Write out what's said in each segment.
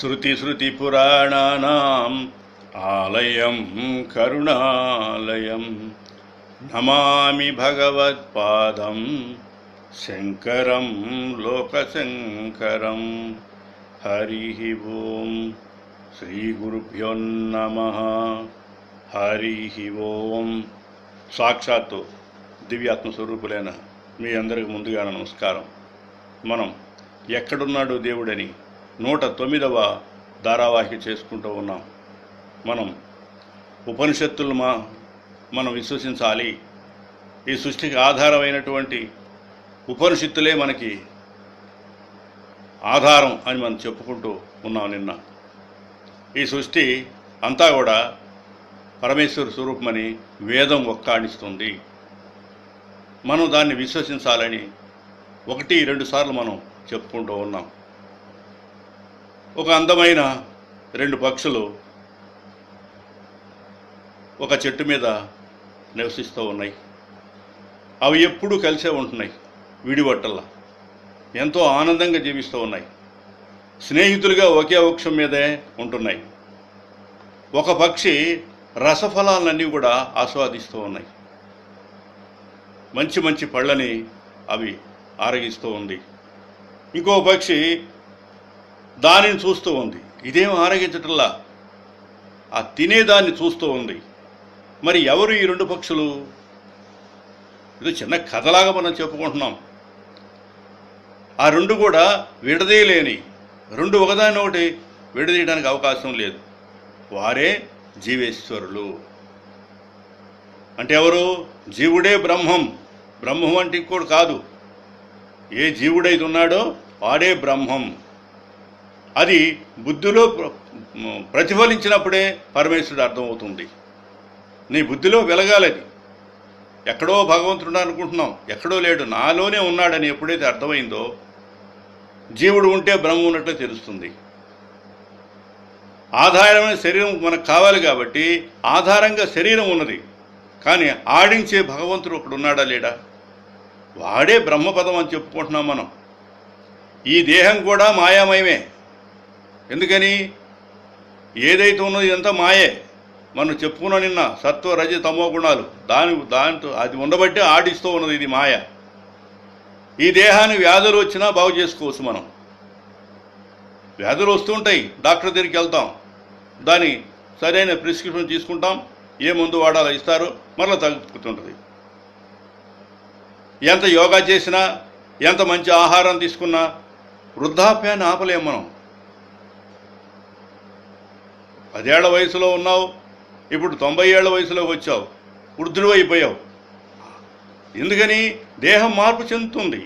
శృతి శృతి శృతిస్మృతిపురాణానాम् ఆలయం కరుణాలయం నమామి భగవత్పాదం శంకరం లోకశంకరం హరి ఓం శ్రీగురుభ్యో నమ హరి ఓం సాక్షాత్తు దివ్యాత్మ స్వరూపులైన మీ అందరికి ముందుగా నమస్కారం. మనం ఎక్కడున్నాడు దేవుడని నూట తొమ్మిదవ ధారావాహిక చేసుకుంటూ ఉన్నాం. మనం ఉపనిషత్తులు మా మనం విశ్వసించాలి. ఈ సృష్టికి ఆధారమైనటువంటి ఉపనిషత్తులే మనకి ఆధారం అని మనం చెప్పుకుంటూ ఉన్నాం నిన్న. ఈ సృష్టి అంతా కూడా పరమేశ్వర స్వరూపమని వేదం ఒక్కాడిస్తుంది మనం దాన్ని విశ్వసించాలని ఒకటి రెండు సార్లు మనం చెప్పుకుంటూ ఉన్నాం. ఒక అందమైన రెండు పక్షులు ఒక చెట్టు మీద నివసిస్తూ ఉన్నాయి. అవి ఎప్పుడూ కలిసే ఉంటున్నాయి విడివట్టల్లా. ఎంతో ఆనందంగా జీవిస్తూ ఉన్నాయి. స్నేహితులుగా ఒకే వృక్షం మీదే ఉంటున్నాయి. ఒక పక్షి రసఫలాలన్నీ కూడా ఆస్వాదిస్తూ ఉన్నాయి. మంచి మంచి పళ్ళని అవి ఆరగిస్తూ ఉంది. ఇంకో పక్షి దానిని చూస్తూ ఉంది. ఇదేం ఆరగించటంలా? ఆ తినేదాన్ని చూస్తూ ఉంది. మరి ఎవరు ఈ రెండు పక్షులు? ఇది చిన్న కథలాగా మనం చెప్పుకుంటున్నాం. ఆ రెండు కూడా విడదీయలేని రెండు ఒకదాని ఒకటి విడదీయడానికి అవకాశం లేదు. వారే జీవేశ్వరులు. అంటే ఎవరు? జీవుడే బ్రహ్మం. బ్రహ్మం అంటే ఇంకోటి కాదు. ఏ జీవుడైతే ఉన్నాడో వాడే బ్రహ్మం. అది బుద్ధిలో ప్ర- ప్రతిఫలించినప్పుడే పరమేశ్వరుడు అర్థమవుతుంది. నీ బుద్ధిలో వెలగాలది. ఎక్కడో భగవంతుడు అనుకుంటున్నాం. ఎక్కడో లేడు. నాలోనే ఉన్నాడని ఎప్పుడైతే అర్థమైందో జీవుడు ఉంటే బ్రహ్మ ఉన్నట్లు తెలుస్తుంది. ఆధారమైన శరీరం మనకు కావాలి కాబట్టి ఆధారంగా శరీరం ఉన్నది. కానీ ఆడించే భగవంతుడు ఒకడు ఉన్నాడా లేడా? వాడే బ్రహ్మపదం అని చెప్పుకుంటున్నాం మనం. ఈ దేహం కూడా మాయామయమే. ఎందుకని? ఏదైతే ఉన్నదో ఇదంతా మాయే. మనం చెప్పుకున్న నిన్న సత్వ రజ తమో గుణాలు. దాని దాంతో అది ఉండబట్టే ఆడిస్తూ ఉన్నది ఇది మాయ. ఈ దేహాన్ని వ్యాధులు వచ్చినా బాగు చేసుకోవచ్చు మనం. వ్యాధులు వస్తుంటాయి డాక్టర్ దగ్గరికి వెళ్తాం. దాని సరైన ప్రిస్క్రిప్షన్ తీసుకుంటాం. ఏ మందు వాడాలో ఇస్తారు మరలా తగ్గుతుంటుంది. ఎంత యోగా చేసినా ఎంత మంచి ఆహారం తీసుకున్నా వృద్ధాప్యాన్ని ఆపలేం మనం. పదేళ్ళ వయసులో ఉన్నావు ఇప్పుడు తొంభై ఏళ్ళ వయసులోకి వచ్చావు వృద్ధుడు అయిపోయావు ఎందుకని? దేహం మార్పు చెందుతుంది.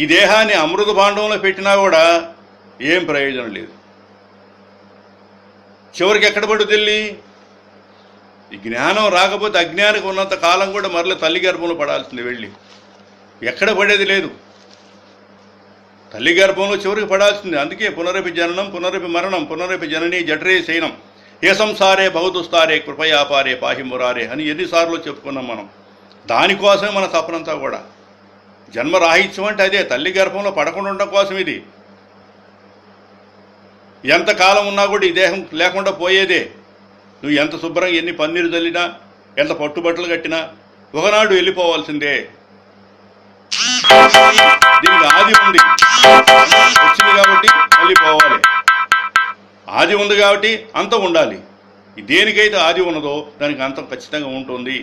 ఈ దేహాన్ని అమృత భాండంలో పెట్టినా కూడా ఏం ప్రయోజనం లేదు. చివరికి ఎక్కడ పడుతుంది ఈ జ్ఞానం రాకపోతే అజ్ఞానికి ఉన్నంత కాలం కూడా మరల తల్లి గర్భంలో పడాల్సింది వెళ్ళి. ఎక్కడ పడేది లేదు. తల్లి గర్భంలో చివరికి పడాల్సింది. అందుకే పునరపి జననం పునరపి మరణం పునరపి జనని జఠరే శయనం. ఏ సంసారే బహుదుస్తారే కృపయాపారే పాహి మురారే అని ఎన్నిసార్లు చెప్పుకున్నాం మనం. దానికోసమే మన తపనంతా కూడా. జన్మ రాహిత్యం అంటే అదే తల్లి గర్భంలో పడకుండా ఉండడం కోసం ఇది. ఎంతకాలం ఉన్నా కూడా ఈ దేహం లేకుండా పోయేదే. నువ్వు ఎంత శుభ్రంగా ఎన్ని పన్నీరు చల్లినా ఎంత పట్టుబట్టలు కట్టినా ఒకనాడు వెళ్ళిపోవాల్సిందే. దీనికి ఆది ఉంది. వచ్చింది కాబట్టి మళ్ళీ పోవాలి. ఆది ఉంది కాబట్టి అంతం ఉండాలి. దేనికైతే ఆది ఉన్నదో దానికి అంతం ఖచ్చితంగా ఉంటుంది.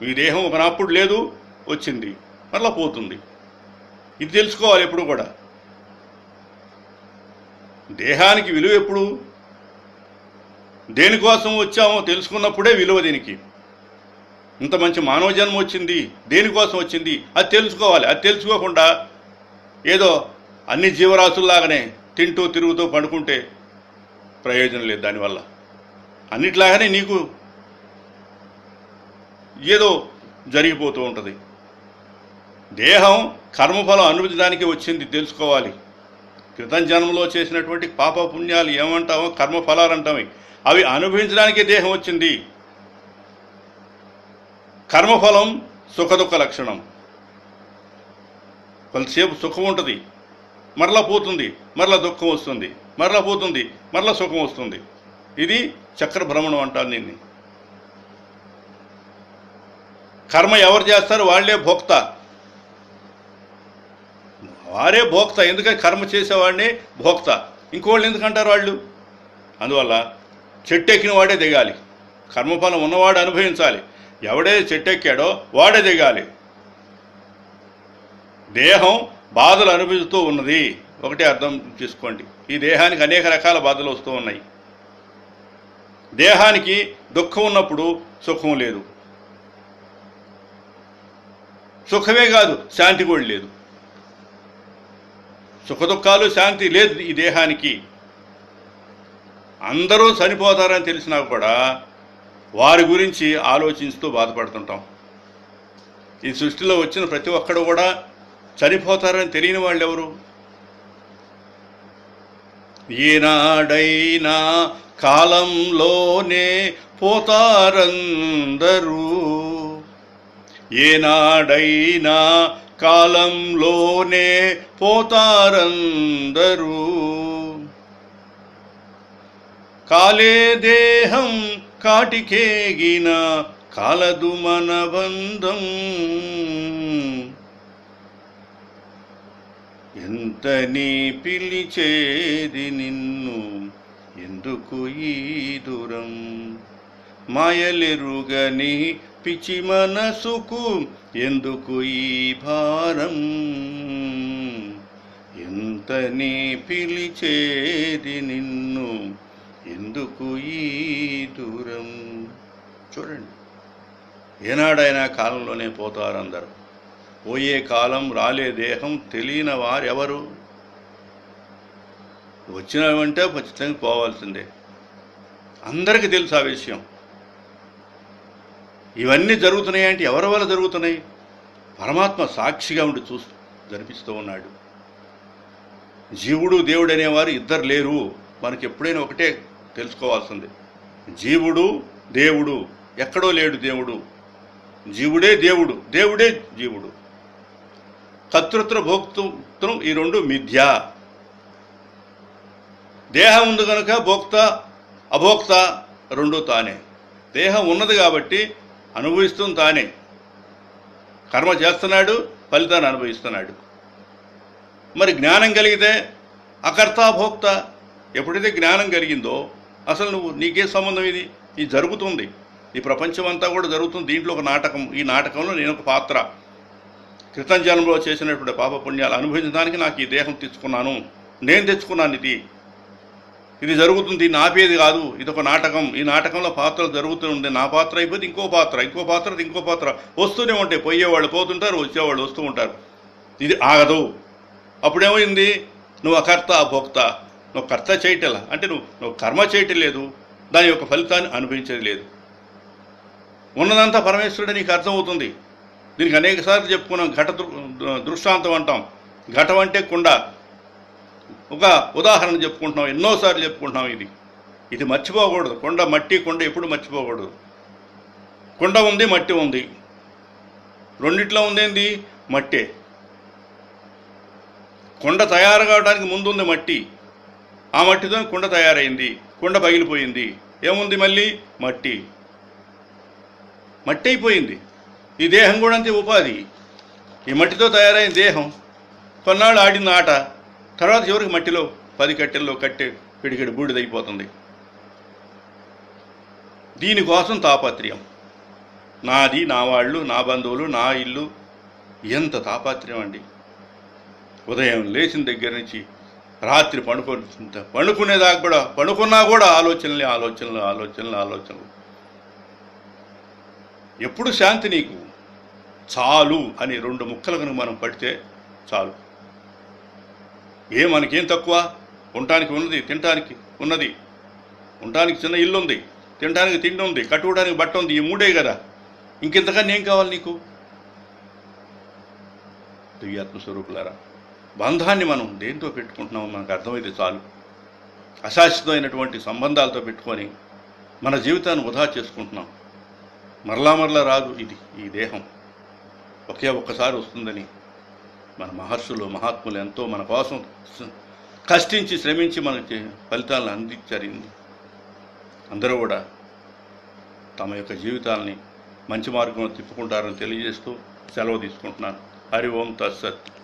మీ దేహం ఒకనప్పుడు లేదు వచ్చింది మరలా పోతుంది. ఇది తెలుసుకోవాలి ఎప్పుడు కూడా. దేహానికి విలువ ఎప్పుడు? దేనికోసం వచ్చామో తెలుసుకున్నప్పుడే విలువ దీనికి. ఇంత మంచి మానవ జన్మ వచ్చింది దేనికోసం వచ్చింది? అది తెలుసుకోవాలి. అది తెలుసుకోకుండా ఏదో అన్ని జీవరాశుల్లాగానే తింటూ తిరుగుతూ పండుకుంటే ప్రయోజనం లేదు దానివల్ల. అన్నిట్లాగానే నీకు ఏదో జరిగిపోతూ ఉంటుంది. దేహం కర్మఫలం అనుభవించడానికి వచ్చింది తెలుసుకోవాలి. క్రితం జన్మలో చేసినటువంటి పాప పుణ్యాలు ఏమంటామో కర్మఫలాలు అంటామే అవి అనుభవించడానికే దేహం వచ్చింది. కర్మఫలం సుఖదుఖ లక్షణం. కొంతసేపు సుఖం ఉంటుంది మరలా పోతుంది మరలా దుఃఖం వస్తుంది మరలా పోతుంది మరలా సుఖం వస్తుంది. ఇది చక్ర భ్రమణం అంటారు దీన్ని. కర్మ ఎవరు చేస్తారు? వాళ్ళే భోక్త. వారే భోక్త ఎందుకంటే కర్మ చేసేవాడిని భోక్త? ఇంకోళ్ళు ఎందుకంటారు వాళ్ళు? అందువల్ల చెట్టు ఎక్కిన వాడే దిగాలి. కర్మఫలం ఉన్నవాడు అనుభవించాలి. ఎవడే చెట్టు ఎక్కాడో వాడే దిగాలి. దేహం బాధలు అనుభవిస్తూ ఉన్నది. ఒకటే అర్థం చేసుకోండి. ఈ దేహానికి అనేక రకాల బాధలు వస్తూ ఉన్నాయి. దేహానికి దుఃఖం ఉన్నప్పుడు సుఖం లేదు. సుఖమే కాదు శాంతి కూడా లేదు. సుఖ దుఃఖాలు శాంతి లేదు ఈ దేహానికి. అందరూ చనిపోతారని తెలిసినా కూడా వారి గురించి ఆలోచిస్తూ బాధపడుతుంటాం. ఈ సృష్టిలో వచ్చిన ప్రతి ఒక్కడు కూడా చనిపోతారని తెలియని వాళ్ళు ఎవరు ఈనాడైనా కాలంలోనే పోతారందరూ. ఏనాడైనా కాలంలోనే పోతారందరూ. కాలే దేహం కాటికేగిన కాలదు మన బంధం ఎంత నీ పిలిచేది నిన్ను? ఎందుకు ఈ దూరం? మాయలెరుగని పిచి మనసుకు ఎందుకు ఈ భారం? ఎంత నీ పిలిచేది నిన్ను? ఎందుకు ఈ దూరం? చూడండి. ఏనాడైనా కాలంలోనే పోతారు పోయే కాలం రాలే దేహం తెలియని వారెవరు? ఎవరు వచ్చినామంటే ఖచ్చితంగా పోవాల్సిందే. అందరికీ తెలుసు ఆ విషయం? ఇవన్నీ జరుగుతున్నాయంటే ఎవరి వల్ల జరుగుతున్నాయి? పరమాత్మ సాక్షిగా ఉండి చూస్తూ జరిపిస్తూ ఉన్నాడు. జీవుడు దేవుడు అనేవారు ఇద్దరు లేరు. మనకి ఎప్పుడైనా ఒకటే తెలుసుకోవాల్సింది. జీవుడు దేవుడు. ఎక్కడో లేడు దేవుడు. జీవుడే దేవుడు. దేవుడే జీవుడు. కర్తృత్వ భోక్తృత్వం ఈ రెండు మిథ్య. దేహం ఉంది కనుక భోక్త అభోక్త రెండు తానే. దేహం ఉన్నది కాబట్టి అనుభవిస్తుంది తానే. కర్మ చేస్తున్నాడు ఫలితాన్ని అనుభవిస్తున్నాడు. మరి జ్ఞానం కలిగితే అకర్త భోక్త ఎప్పుడైతే జ్ఞానం కలిగిందో అసలు నువ్వు నీకే సంబంధం ఇది? ఇది జరుగుతుంది. ఈ ప్రపంచం అంతా కూడా జరుగుతుంది. దీంట్లో ఒక నాటకం. ఈ నాటకంలో నేను ఒక పాత్ర. క్రితం జన్మలో చేసినటువంటి పాప పుణ్యాలు అనుభవించడానికి నాకు ఈ దేహం తెచ్చుకున్నాను. నేను తెచ్చుకున్నాను ఇది. ఇది జరుగుతుంది. దీన్ని ఆపేది కాదు. ఇది ఒక నాటకం. ఈ నాటకంలో పాత్రలు జరుగుతూ ఉండే నా పాత్ర అయిపోతే ఇంకో పాత్ర. ఇంకో పాత్ర ఇంకో పాత్ర. వస్తూనే ఉంటాయి. పోయేవాళ్ళు పోతుంటారు. వచ్చేవాళ్ళు వస్తూ ఉంటారు. ఇది ఆగదు. అప్పుడేమైంది? నువ్వు అకర్త భోక్త నువ్వు కర్త చేయటలా అంటే నువ్వు నువ్వు కర్మ చేయటం లేదు దాని యొక్క ఫలితాన్ని అనుభవించేది లేదు. ఉన్నదంతా పరమేశ్వరుడు నీకు అర్థమవుతుంది. దీనికి అనేక సార్లు చెప్పుకున్నాం ఘట దృ- దృష్టాంతం అంటాం. ఘటం అంటే కుండ. ఒక ఉదాహరణ చెప్పుకుంటున్నాం ఎన్నోసార్లు చెప్పుకుంటున్నాం ఇది. ఇది మర్చిపోకూడదు. కొండ మట్టి కొండ ఎప్పుడు మర్చిపోకూడదు. కొండ ఉంది మట్టి ఉంది. రెండిట్లో ఉందేంది? మట్టే. కొండ తయారు కావడానికి ముందు ఉంది మట్టి. ఆ మట్టితో కుండ తయారైంది. కుండ పగిలిపోయింది. ఏముంది మళ్ళీ? మట్టి. మట్టి అయిపోయింది ఈ దేహం కూడా అంతే ఉపాధి. ఈ మట్టితో తయారైన దేహం కొన్నాళ్ళు ఆడిన ఆట. తర్వాత చివరికి మట్టిలో పది కట్టెల్లో కట్టె పిడికిడి బూడిదైపోతుంది. దీనికోసం తాపత్రయం. నాది నా వాళ్ళు నా బంధువులు నా ఇల్లు. ఎంత తాపత్రయం అండి. ఉదయం లేచిన దగ్గర నుంచి రాత్రి పండుకో పండుకునేదాకా కూడా పండుకున్నా కూడా ఆలోచనలే ఆలోచనలు ఆలోచనలు ఆలోచనలు. ఎప్పుడు శాంతి నీకు? చాలు అని రెండు ముక్కలు కనుక మనం పడితే చాలు. ఏ మనకేం తక్కువ? ఉండటానికి ఉన్నది తినటానికి ఉన్నది. ఉండటానికి చిన్న ఇల్లు ఉంది తినడానికి తిండి ఉంది కట్టుకోవడానికి బట్ట ఉంది ఈ మూడే కదా. ఇంకెంతకన్నా ఏం కావాలి నీకు? దివ్యాత్మ స్వరూపులారా బంధాన్ని మనం దేంతో పెట్టుకుంటున్నామో మనకు అర్థమైతే చాలు. అశాశ్వతమైనటువంటి సంబంధాలతో పెట్టుకొని మన జీవితాన్ని వృధా చేసుకుంటున్నాం. మరలా మరలా రాదు ఇది ఈ దేహం. ఒకే ఒక్కసారి వస్తుందని మన మహర్షులు మహాత్ములు ఎంతో మన కోసం కష్టించి శ్రమించి మనకి ఫలితాలను అందించారు అందరూ కూడా తమ యొక్క జీవితాలని మంచి మార్గంలో తిప్పుకుంటారని తెలియజేస్తూ సెలవు తీసుకుంటున్నాను. హరి ఓం తత్సత్.